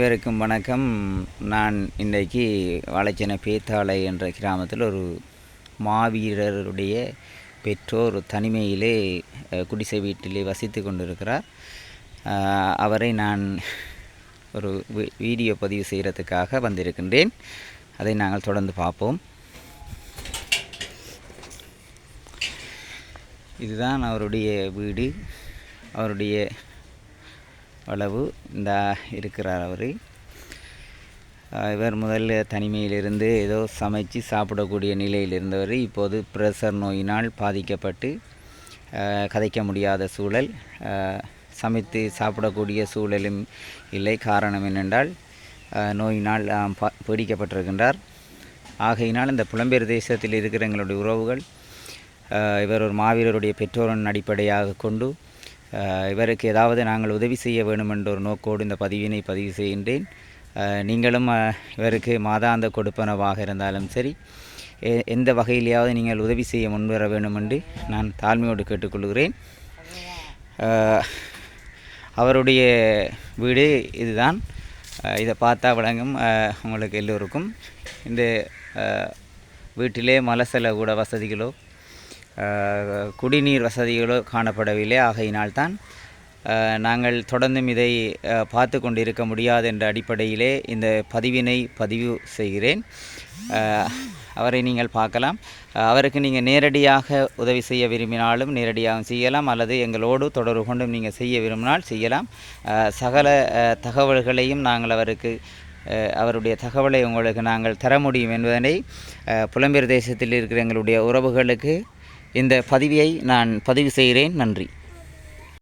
அனைவருக்கும் வணக்கம். நான் இன்றைக்கு வளச்சின பேத்தாளை என்ற கிராமத்தில் ஒரு மாவீரருடைய பெற்றோர் தனிமையிலே குடிசை வீட்டிலே வசித்து கொண்டிருக்கிறார். அவரை நான் ஒரு வீ- வீடியோ பதிவு செய்கிறதுக்காக வந்திருக்கின்றேன். அதை நாங்கள் தொடர்ந்து பார்ப்போம். இதுதான் அவருடைய வீடு. அவருடைய அளவு இந்த இருக்கிறார் அவர். இவர் முதல்ல தனிமையிலிருந்து ஏதோ சமைச்சு சாப்பிடக்கூடிய நிலையில் இருந்தவர். இப்போது பிரஷர் நோயினால் பாதிக்கப்பட்டு கதைக்க முடியாத சூழல் சமைத்து சாப்பிடக்கூடிய சூழலும் இல்லை. காரணம் என்னென்றால் நோயினால் பீடிக்கப்பட்டிருக்கின்றார். ஆகையினால் இந்த புலம்பெயர் தேசத்தில் இருக்கிற எங்களுடைய உறவுகள் இவர் ஒரு மாவீரருடைய பெற்றோரின் அடிப்படையாக கொண்டு இவருக்கு ஏதாவது நாங்கள் உதவி செய்ய வேண்டும் என்ற ஒரு நோக்கோடு இந்த பதிவினை பதிவு செய்கின்றேன். நீங்களும் இவருக்கு மாதாந்த கொடுப்பனவாக இருந்தாலும் சரி எ- எந்த வகையிலேயாவது நீங்கள் உதவி செய்ய முன்வர வேண்டும் என்று நான் தாழ்மையோடு கேட்டுக்கொள்கிறேன். அவருடைய வீடு இதுதான். இதை பார்த்தா விளங்கும் உங்களுக்கு எல்லோருக்கும். இந்த வீட்டிலே மலசல கூட வசதிகளோ குடிநீர் வசதிகளோ காணப்படவில்லை. ஆகையினால்தான் நாங்கள் தொடர்ந்தும் இதை பார்த்து கொண்டிருக்க முடியாது என்ற அடிப்படையிலே இந்த பதிவினை பதிவு செய்கிறேன். அவரை நீங்கள் பார்க்கலாம். அவருக்கு நீங்கள் நேரடியாக உதவி செய்ய விரும்பினாலும் நேரடியாகவும் செய்யலாம். அல்லது எங்களோடு தொடர்பு கொண்டும் நீங்கள் செய்ய விரும்பினால் செய்யலாம். சகல தகவல்களையும் நாங்கள் அவருக்கு அவருடைய தகவலை உங்களுக்கு நாங்கள் தர முடியும் என்பதனை புலம்பெயர் தேசத்தில் இருக்கிற எங்களுடைய உறவுகளுக்கு இந்த பதிவியை நான் பதிவு செய்கிறேன். நன்றி.